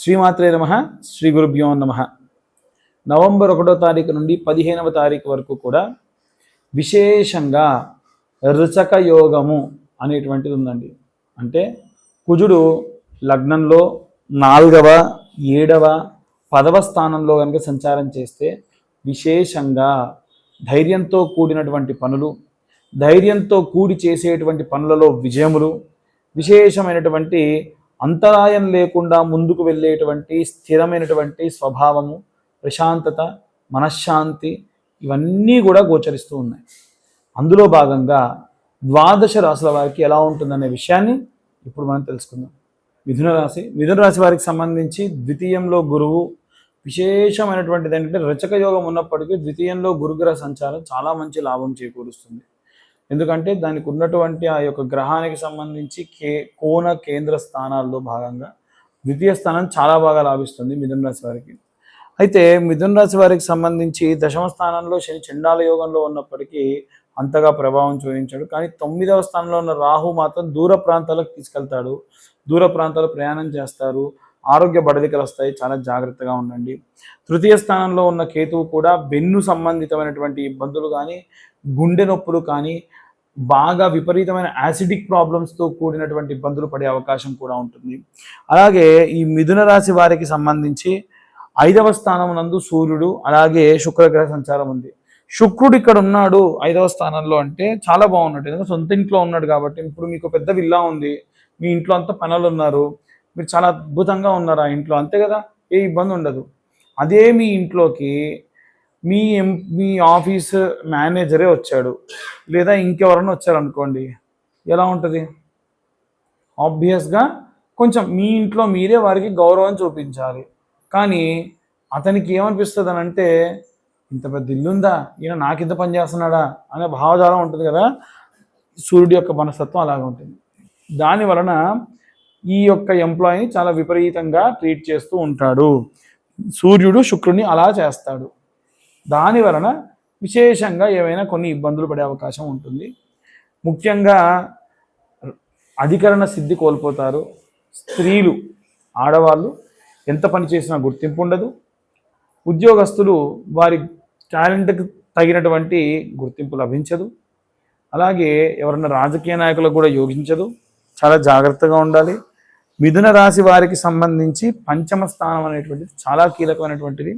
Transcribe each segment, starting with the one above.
శ్రీమాత్రే నమ శ్రీ గురుభ్యో నమ. నవంబర్ ఒకటో తారీఖు నుండి పదిహేనవ తారీఖు వరకు కూడా విశేషంగా రుచక యోగము అనేటువంటిది ఉందండి. అంటే కుజుడు లగ్నంలో నాలుగవ ఏడవ పదవ స్థానంలో కనుక సంచారం చేస్తే విశేషంగా ధైర్యంతో కూడినటువంటి పనులు ధైర్యంతో కూడి చేసేటువంటి పనులలో విజయములు విశేషమైనటువంటి అంతరాయం లేకుండా ముందుకు వెళ్ళేటువంటి స్థిరమైనటువంటి స్వభావము ప్రశాంతత మనశ్శాంతి ఇవన్నీ కూడా గోచరిస్తూ ఉన్నాయి. అందులో భాగంగా ద్వాదశ రాశుల వారికి ఎలా ఉంటుందనే విషయాన్ని ఇప్పుడు మనం తెలుసుకుందాం. మిథున రాశి మిథున రాశి వారికి సంబంధించి ద్వితీయంలో గురువు విశేషమైనటువంటిది ఏంటంటే రచక యోగం ఉన్నప్పటికీ ద్వితీయంలో గురుగ్రహ సంచారం చాలా మంచి లాభం చేకూరుస్తుంది. ఎందుకంటే దానికి ఉన్నటువంటి ఆ యొక్క గ్రహానికి సంబంధించి కే కోణ కేంద్ర స్థానాల్లో భాగంగా ద్వితీయ స్థానం చాలా బాగా లాభిస్తుంది మిథున రాశి వారికి. అయితే మిథున రాశి వారికి సంబంధించి దశమ స్థానంలో శని చండాల యోగంలో ఉన్నప్పటికీ అంతగా ప్రభావం చూపించాడు. కానీ తొమ్మిదవ స్థానంలో ఉన్న రాహు మాత్రం దూర ప్రాంతాలకు తీసుకెళ్తాడు. దూర ప్రాంతాలు ప్రయాణం చేస్తారు. ఆరోగ్య బడలికలు వస్తాయి. చాలా జాగ్రత్తగా ఉండండి. తృతీయ స్థానంలో ఉన్న కేతువు కూడా వెన్ను సంబంధితమైనటువంటి ఇబ్బందులు కానీ గుండె నొప్పులు కానీ బాగా విపరీతమైన యాసిడిక్ ప్రాబ్లమ్స్తో కూడినటువంటి ఇబ్బందులు పడే అవకాశం కూడా ఉంటుంది. అలాగే ఈ మిథున రాశి వారికి సంబంధించి ఐదవ స్థానం నందు సూర్యుడు అలాగే శుక్రగ్రహ సంచారం ఉంది. శుక్రుడు ఇక్కడ ఉన్నాడు ఐదవ స్థానంలో అంటే చాలా బాగున్నట్టు. ఎందుకంటే సొంత ఇంట్లో ఉన్నాడు కాబట్టి ఇప్పుడు మీకు పెద్ద విల్లా ఉంది. మీ ఇంట్లో అంతా పనులు ఉన్నారు. మీరు చాలా అద్భుతంగా ఉన్నారు ఆ ఇంట్లో. అంతే కదా? ఏ ఇబ్బంది ఉండదు. అదే మీ ఇంట్లోకి మీ ఎం మీ ఆఫీస్ మేనేజరే వచ్చాడు. లేదా ఇంకెవరన్నా వచ్చారనుకోండి ఎలా ఉంటుంది? ఆబ్వియస్గా కొంచెం మీ ఇంట్లో మీరే వారికి గౌరవం చూపించాలి. కానీ అతనికి ఏమనిపిస్తుంది అని అంటే ఇంత పెద్ద ఇల్లుందా? ఈయన నాకు ఇంత పని చేస్తున్నాడా? అనే భావజాలం ఉంటుంది కదా? సూర్యుడి యొక్క మనస్తత్వం అలాగే ఉంటుంది. దాని వలన ఈ యొక్క ఎంప్లాయీని చాలా విపరీతంగా ట్రీట్ చేస్తూ ఉంటాడు. సూర్యుడు శుక్రుని అలా చేస్తాడు. దాని వలన విశేషంగా ఏమైనా కొన్ని ఇబ్బందులు పడే అవకాశం ఉంటుంది. ముఖ్యంగా అధికరణ సిద్ధి కోల్పోతారు. స్త్రీలు ఆడవాళ్ళు ఎంత పని చేసినా గుర్తింపు ఉండదు. ఉద్యోగస్తులు వారి టాలెంట్కి తగినటువంటి గుర్తింపు లభించదు. అలాగే ఎవరన్నా రాజకీయ నాయకులకు కూడా యోగించదు. చాలా జాగ్రత్తగా ఉండాలి. మిథున రాశి వారికి సంబంధించి పంచమ స్థానం అనేటువంటిది చాలా కీలకమైనటువంటిది.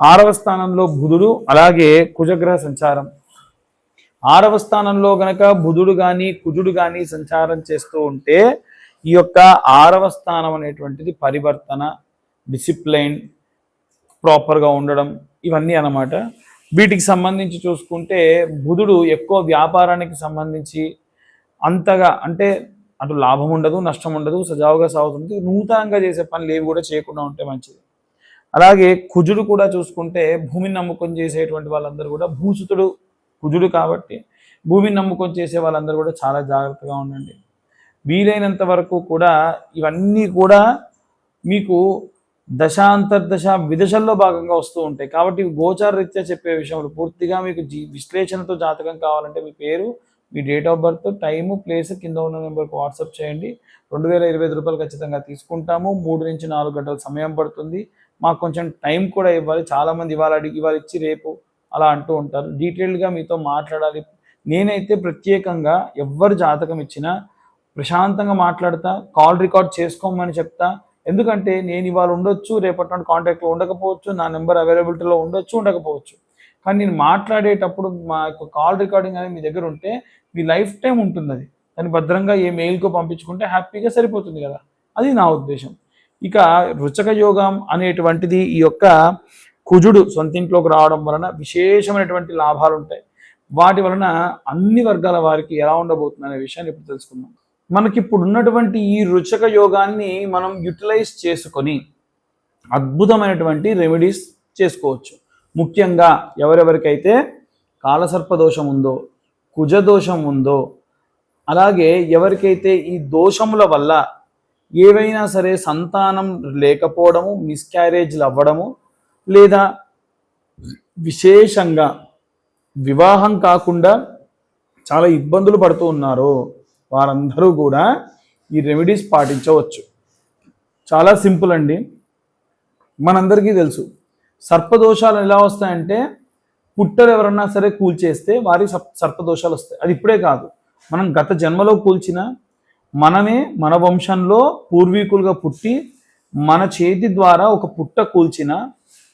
ఆరవ స్థానంలో బుధుడు అలాగే కుజగ్రహ సంచారం. ఆరవ స్థానంలో గనక బుధుడు కానీ కుజుడు కానీ సంచారం చేస్తూ ఉంటే ఈ యొక్క ఆరవ స్థానం అనేటువంటిది పరివర్తన డిసిప్లైన్ ప్రాపర్గా ఉండడం ఇవన్నీ అన్నమాట. వీటికి సంబంధించి చూసుకుంటే బుధుడు ఎక్కువ వ్యాపారానికి సంబంధించి అంతగా అంటే అటు లాభం ఉండదు నష్టం ఉండదు సజావుగా సాగుతుంది నూతనంగా చేసే పనులు ఏవి కూడా చేయకుండా ఉంటే మంచిది. అలాగే కుజుడు కూడా చూసుకుంటే భూమిని నమ్మకం చేసేటువంటి వాళ్ళందరూ కూడా భూసుతుడు కుజుడు కాబట్టి భూమిని నమ్మకం చేసే వాళ్ళందరూ కూడా చాలా జాగ్రత్తగా ఉండండి. వీలైనంత వరకు కూడా ఇవన్నీ కూడా మీకు దశాంతర్దశ విదశల్లో భాగంగా వస్తూ ఉంటాయి. కాబట్టి గోచార రీత్యా చెప్పే విషయంలో పూర్తిగా మీకు జీ విశ్లేషణతో జాతకం కావాలంటే మీ పేరు మీ date of birth time place కింద ఉన్న నెంబర్కి వాట్సాప్ చేయండి. రెండు వేల ఇరవై ఐదు రూపాయలు ఖచ్చితంగా తీసుకుంటాము. మూడు నుంచి నాలుగు గంటల సమయం పడుతుంది. మాకు కొంచెం టైం కూడా ఇవ్వాలి. చాలామంది ఇవాళ అడిగి ఇవాళ ఇచ్చి రేపు అలా అంటూ ఉంటారు. డీటెయిల్డ్గా మీతో మాట్లాడాలి. నేనైతే ప్రత్యేకంగా ఎవరు జాతకం ఇచ్చినా ప్రశాంతంగా మాట్లాడతా కాల్ రికార్డ్ చేసుకోమని చెప్తా. ఎందుకంటే నేను ఇవాళ ఉండొచ్చు రేపటి నాడు కాంటాక్ట్లో ఉండకపోవచ్చు నా నెంబర్ అవైలబిలిటీలో ఉండొచ్చు ఉండకపోవచ్చు. కానీ నేను మాట్లాడేటప్పుడు మా యొక్క కాల్ రికార్డింగ్ అనేది మీ దగ్గర ఉంటే మీ లైఫ్ టైం ఉంటుంది అది. దాన్ని భద్రంగా ఏ మెయిల్కో పంపించుకుంటే హ్యాపీగా సరిపోతుంది కదా. అది నా ఉద్దేశం. ఇక రుచక యోగం అనేటువంటిది ఈ యొక్క కుజుడు సొంతింట్లోకి రావడం వలన విశేషమైనటువంటి లాభాలు ఉంటాయి. వాటి వలన అన్ని వర్గాల వారికి ఎలా ఉండబోతుంది అనే విషయాన్ని ఇప్పుడు తెలుసుకుందాం. మనకి ఇప్పుడు ఉన్నటువంటి ఈ రుచక యోగాన్ని మనం యూటిలైజ్ చేసుకొని అద్భుతమైనటువంటి రెమెడీస్ చేసుకోవచ్చు. ముఖ్యంగా ఎవరెవరికైతే కాలసర్ప దోషం ఉందో కుజ దోషం ఉందో అలాగే ఎవరికైతే ఈ దోషముల వల్ల ఏవైనా సరే సంతానం లేకపోవడము మిస్క్యారేజ్లు అవ్వడము లేదా విశేషంగా వివాహం కాకుండా చాలా ఇబ్బందులు పడుతూ ఉన్నారో వారందరూ కూడా ఈ రెమెడీస్ పాటించవచ్చు. చాలా సింపుల్ అండి. మనందరికీ తెలుసు. సర్పదోషాలు ఎలా వస్తాయంటే పుట్టలు ఎవరన్నా సరే కూల్చేస్తే వారి సప్- సర్పదోషాలు వస్తాయి. అది ఇప్పుడే కాదు. మనం గత జన్మలో కూల్చిన మనమే మన వంశంలో పూర్వీకులుగా పుట్టి మన చేతి ద్వారా ఒక పుట్ట కూల్చిన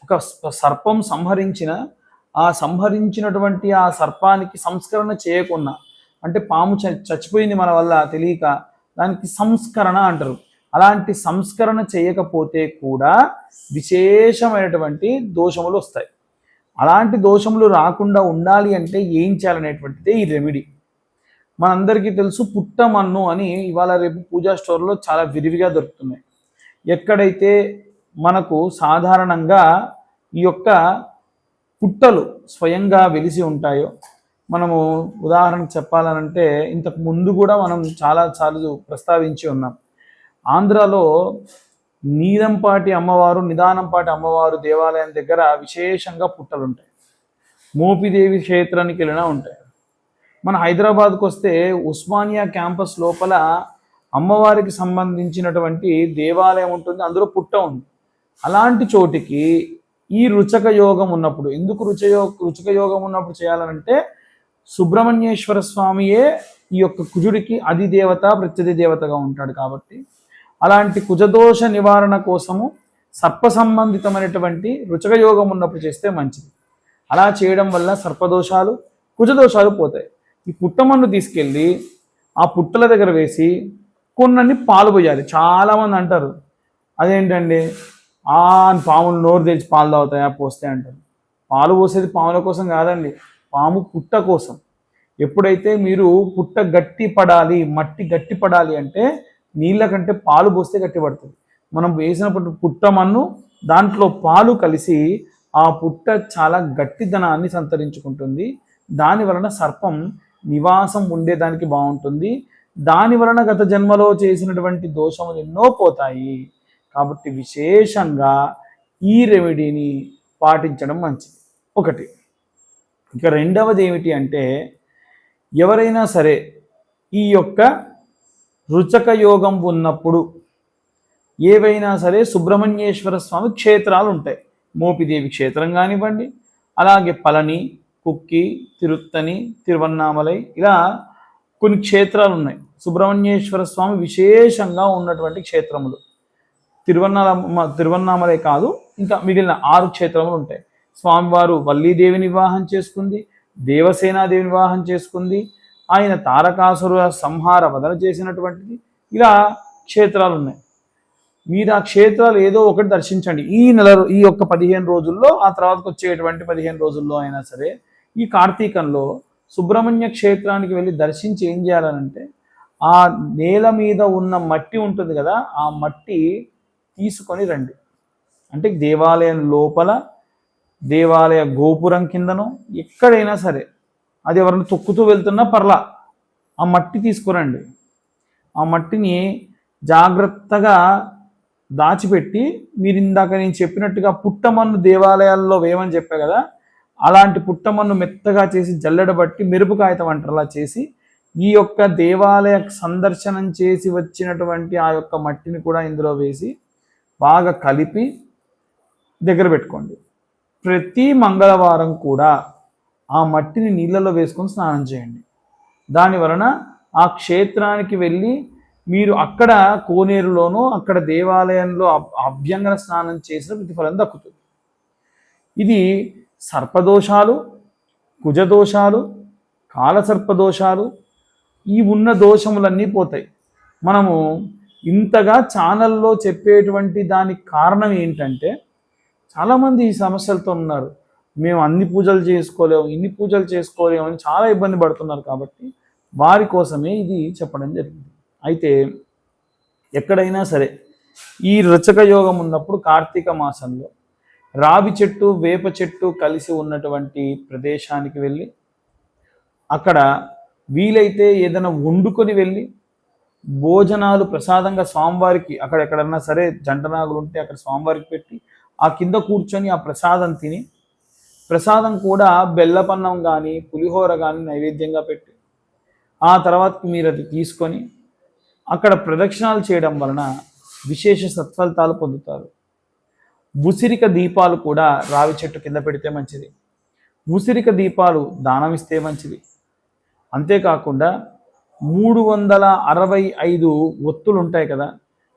ఒక సర్పం సంహరించిన ఆ సంహరించినటువంటి ఆ సర్పానికి సంస్కరణ చేయకుండా అంటే పాము చ- చచ్చిపోయింది మన వల్ల తెలియక దానికి సంస్కరణ అంటారు. అలాంటి సంస్కరణ చేయకపోతే కూడా విశేషమైనటువంటి దోషములు వస్తాయి. అలాంటి దోషములు రాకుండా ఉండాలి అంటే ఏం చేయాలనేటువంటిదే ఈ రెమెడీ మనందరికీ తెలుసు పుట్టమన్ను అని ఇవాళ రేపు పూజా స్టోర్లో చాలా విరివిగా దొరుకుతున్నాయి. ఎక్కడైతే మనకు సాధారణంగా ఈ యొక్క పుట్టలు స్వయంగా వెలిసి ఉంటాయో మనము ఉదాహరణకు చెప్పాలనంటే ఇంతకు ముందు కూడా మనం చాలా చాలు ప్రస్తావించి ఉన్నాం. ఆంధ్రాలో నీలంపాటి అమ్మవారు నిదానంపాటి అమ్మవారు దేవాలయం దగ్గర విశేషంగా పుట్టలు ఉంటాయి మోపిదేవి క్షేత్రానికి వెళ్ళినా ఉంటాయి. మన హైదరాబాద్కు వస్తే ఉస్మానియా క్యాంపస్ లోపల అమ్మవారికి సంబంధించినటువంటి దేవాలయం ఉంటుంది అందులో పుట్ట ఉంది. అలాంటి చోటికి ఈ రుచక యోగం ఉన్నప్పుడు ఎందుకు రుచయో రుచక యోగం ఉన్నప్పుడు చేయాలనంటే సుబ్రహ్మణ్యేశ్వర స్వామియే ఈ యొక్క కుజుడికి అధిదేవత ప్రత్యధి దేవతగా ఉంటాడు కాబట్టి అలాంటి కుజదోష నివారణ కోసము సర్ప సంబంధితమైనటువంటి రుచక యోగం ఉన్నప్పుడు చేస్తే మంచిది. అలా చేయడం వల్ల సర్పదోషాలు కుజదోషాలు పోతాయి. ఈ పుట్టమన్ను తీసుకెళ్ళి ఆ పుట్టల దగ్గర వేసి కొన్నీ పాలు పోయాలి. చాలామంది అంటారు అదేంటండి? ఆ పాములు నోరు తెచ్చి పాలు తాగుతాయా? పోస్తే అంటారు. పాలు పోసేది పాముల కోసం కాదండి పాము పుట్ట కోసం. ఎప్పుడైతే మీరు పుట్ట గట్టి పడాలి మట్టి గట్టి పడాలి అంటే నీళ్ళ కంటే పాలు పోస్తే గట్టి పడుతుంది. మనం వేసినప్పుడు పుట్టమన్ను దాంట్లో పాలు కలిసి ఆ పుట్ట చాలా గట్టిదనాన్ని సంతరించుకుంటుంది. దాని వలన సర్పం నివాసం ఉండేదానికి బాగుంటుంది. దాని వలన గత జన్మలో చేసినటువంటి దోషములు ఎన్నో పోతాయి. కాబట్టి విశేషంగా ఈ రెమెడీని పాటించడం మంచిది. ఒకటి ఇక రెండవది ఏమిటి అంటే ఎవరైనా సరే ఈ యొక్క రుచక యోగం ఉన్నప్పుడు ఏవైనా సరే సుబ్రహ్మణ్యేశ్వర స్వామి క్షేత్రాలు ఉంటాయి. మోపిదేవి క్షేత్రం కానివ్వండి అలాగే పళని కుక్కి తిరుత్తని తిరువన్నామలై ఇలా కొన్ని క్షేత్రాలు ఉన్నాయి సుబ్రహ్మణ్యేశ్వర స్వామి విశేషంగా ఉన్నటువంటి క్షేత్రములు. తిరువన్నామ తిరువన్నామలై కాదు ఇంకా మిగిలిన ఆరు క్షేత్రములు ఉంటాయి. స్వామివారు వల్లీదేవిని వివాహం చేసుకుంది దేవసేనాదేవిని వివాహం చేసుకుంది ఆయన తారకాసుర సంహార వదన చేసినటువంటిది. ఇలా క్షేత్రాలు ఉన్నాయి మీరు ఆ క్షేత్రాలు ఏదో ఒకటి దర్శించండి. ఈ నెల ఈ యొక్క పదిహేను రోజుల్లో ఆ తర్వాతకు వచ్చేటువంటి పదిహేను రోజుల్లో అయినా సరే ఈ కార్తీకంలో సుబ్రహ్మణ్య క్షేత్రానికి వెళ్ళి దర్శించి ఏం చేయాలనంటే ఆ నేల మీద ఉన్న మట్టి ఉంటుంది కదా ఆ మట్టి తీసుకొని రండి. అంటే దేవాలయం లోపల దేవాలయ గోపురం కిందనో ఎక్కడైనా సరే అది ఎవరైనా తొక్కుతూ వెళ్తున్నా పర్లా ఆ మట్టి తీసుకురండి. ఆ మట్టిని జాగ్రత్తగా దాచిపెట్టి మీరు ఇందాక నేను చెప్పినట్టుగా పుట్టమన్ను దేవాలయాల్లో వేయమని చెప్పా కదా అలాంటి పుట్టమన్ను మెత్తగా చేసి జల్లెడబట్టి మెరుపు కాగితం అంటారు చేసి ఈ యొక్క దేవాలయ సందర్శనం చేసి వచ్చినటువంటి ఆ యొక్క మట్టిని కూడా ఇందులో వేసి బాగా కలిపి దగ్గర పెట్టుకోండి. ప్రతి మంగళవారం కూడా ఆ మట్టిని నీళ్ళలో వేసుకొని స్నానం చేయండి. దాని వలన ఆ క్షేత్రానికి వెళ్ళి మీరు అక్కడ కోనేరులోనో అక్కడ దేవాలయంలో అభ్యంగన స్నానం చేసిన ప్రతిఫలం దక్కుతుంది. ఇది సర్పదోషాలు కుజదోషాలు కాలసర్పదోషాలు ఈ ఉన్న దోషములన్నీ పోతాయి. మనము ఇంతగా ఛానల్లో చెప్పేటువంటి దానికి కారణం ఏంటంటే చాలామంది ఈ సమస్యలతో ఉన్నారు. మేము అన్ని పూజలు చేసుకోలేము ఇన్ని పూజలు చేసుకోలేము అని చాలా ఇబ్బంది పడుతున్నారు కాబట్టి వారి కోసమే ఇది చెప్పడం జరిగింది. అయితే ఎక్కడైనా సరే ఈ రచక యోగం ఉన్నప్పుడు కార్తీక మాసంలో రావి చెట్టు వేప చెట్టు కలిసి ఉన్నటువంటి ప్రదేశానికి వెళ్ళి అక్కడ వీలైతే ఏదైనా వండుకొని వెళ్ళి భోజనాలు ప్రసాదంగా స్వామివారికి అక్కడ ఎక్కడన్నా సరే జంటనాగులు ఉంటే అక్కడ స్వామివారికి పెట్టి ఆ కింద కూర్చొని ఆ ప్రసాదం తిని ప్రసాదం కూడా బెల్లపన్నం కానీ పులిహోర కానీ నైవేద్యంగా పెట్టి ఆ తర్వాత మీరు అది తీసుకొని అక్కడ ప్రదక్షిణాలు చేయడం వలన విశేష సత్ఫలితాలు పొందుతారు. ఉసిరిక దీపాలు కూడా రావి చెట్టు కింద పెడితే మంచిది. ఉసిరిక దీపాలు దానం ఇస్తే మంచిది. అంతేకాకుండా మూడు వందల అరవై ఐదు ఒత్తులు ఉంటాయి కదా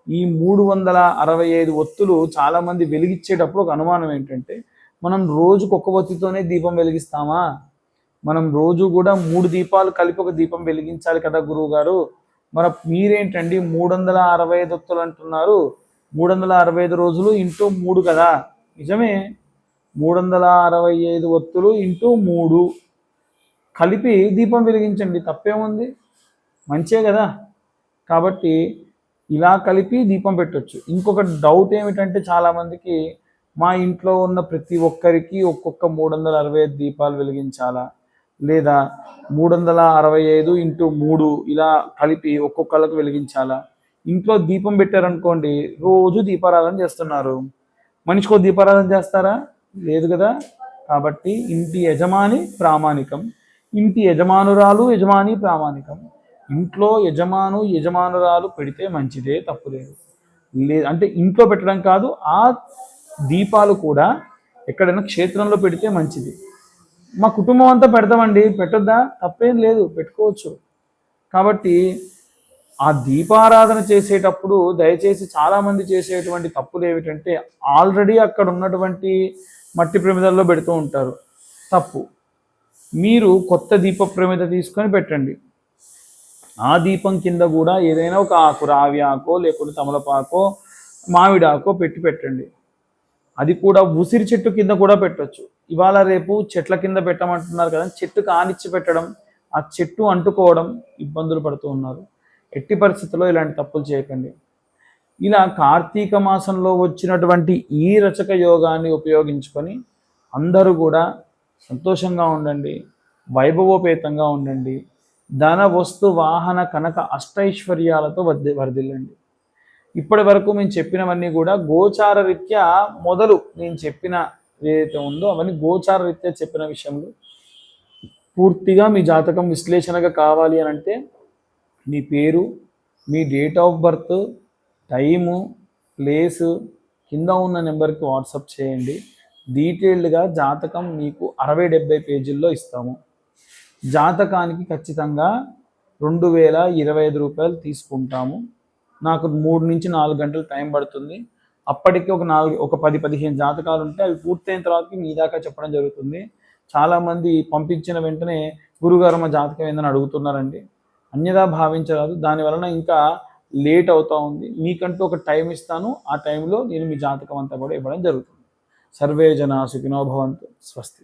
ఈ మూడు వందల అరవై ఐదు ఒత్తులు చాలామంది వెలిగించేటప్పుడు ఒక అనుమానం ఏంటంటే మనం రోజుకు ఒక ఒత్తితోనే దీపం వెలిగిస్తామా? మనం రోజు కూడా మూడు దీపాలు కలిపి ఒక దీపం వెలిగించాలి కదా గురువు గారు మరి మీరేంటండి మూడు వందల అరవై ఐదు ఒత్తులు అంటున్నారు? మూడు వందల అరవై ఐదు రోజులు ఇంటూ మూడు కదా? నిజమే. మూడు వందల అరవై ఐదు ఒత్తులు ఇంటూ మూడు. కలిపి దీపం వెలిగించండి. తప్పేముంది? మంచే కదా. కాబట్టి ఇలా కలిపి దీపం పెట్టొచ్చు. ఇంకొక డౌట్ ఏమిటంటే చాలామందికి మా ఇంట్లో ఉన్న ప్రతి ఒక్కరికి ఒక్కొక్క మూడు వందల అరవై ఐదు దీపాలు వెలిగించాలా? లేదా మూడు వందల అరవై ఐదు ఇంటూ మూడు ఇలా కలిపి ఒక్కొక్కళ్ళకు వెలిగించాలా? ఇంట్లో దీపం పెట్టారనుకోండి రోజు దీపారాధన చేస్తున్నారు. మనిషికో దీపారాధన చేస్తారా? లేదు కదా? కాబట్టి ఇంటి యజమాని ప్రామాణికం. ఇంటి యజమానురాలు యజమాని ప్రామాణికం. ఇంట్లో యజమాను యజమానురాలు పెడితే మంచిదే తప్పులేదు. లేదు అంటే ఇంట్లో పెట్టడం కాదు ఆ దీపాలు కూడా ఎక్కడైనా క్షేత్రంలో పెడితే మంచిది. మా కుటుంబం అంతా పెడతామండి. పెట్టొద్దా? తప్పేం లేదు. పెట్టుకోవచ్చు. కాబట్టి ఆ దీపారాధన చేసేటప్పుడు దయచేసి చాలామంది చేసేటువంటి తప్పులు ఏమిటంటే ఆల్రెడీ అక్కడ ఉన్నటువంటి మట్టి ప్రమిదల్లో పెడుతూ ఉంటారు. తప్పు. మీరు కొత్త దీప ప్రమిద తీసుకొని పెట్టండి. ఆ దీపం కింద కూడా ఏదైనా ఒక ఆకు రావి ఆకో లేకుంటే తమలపాకో మామిడాకో పెట్టి పెట్టండి. అది కూడా ఉసిరి చెట్టు కింద కూడా పెట్టవచ్చు ఇవాళ రేపు చెట్ల కింద పెట్టమంటున్నారు కదా చెట్టు కానిచ్చి పెట్టడం ఆ చెట్టు అంటుకోవడం ఇబ్బందులు పడుతూ ఉన్నారు. ఎట్టి పరిస్థితుల్లో ఇలాంటి తప్పులు చేయకండి. ఇలా కార్తీక మాసంలో వచ్చినటువంటి ఈ రచక యోగాన్ని ఉపయోగించుకొని అందరూ కూడా సంతోషంగా ఉండండి వైభవోపేతంగా ఉండండి ధన వస్తు వాహన కనక అష్టైశ్వర్యాలతో వర్ది వర్ధిల్లండి ఇప్పటి వరకు మేము చెప్పినవన్నీ కూడా గోచార రీత్యా మొదలు నేను చెప్పిన ఏదైతే ఉందో అవన్నీ గోచార రీత్యా చెప్పిన విషయంలో పూర్తిగా మీ జాతకం విశ్లేషణగా కావాలి అని అంటే మీ పేరు మీ date of birth time place కింద ఉన్న నెంబర్కి వాట్సాప్ చేయండి. డీటెయిల్డ్గా జాతకం మీకు అరవై డెబ్బై పేజీల్లో ఇస్తాము. జాతకానికి ఖచ్చితంగా రెండు వేల ఇరవై ఐదు రూపాయలు తీసుకుంటాము. నాకు మూడు నుంచి నాలుగు గంటలు టైం పడుతుంది. అప్పటికి ఒక నాలుగు ఒక పది పదిహేను జాతకాలు ఉంటే అవి పూర్తయిన తర్వాత మీ దాకా చెప్పడం జరుగుతుంది. చాలామంది పంపించిన వెంటనే గురుగారు మా జాతకం ఏందని అడుగుతున్నారండి. అన్యదా భావించరాదు. దాని వలన ఇంకా లేట్ అవుతూ ఉంది. మీకంటూ ఒక టైం ఇస్తాను. ఆ టైంలో నేను మీ జాతకం అంతా కూడా ఇవ్వడం జరుగుతుంది. సర్వే జన సుఖినోభవంతు స్వస్తి.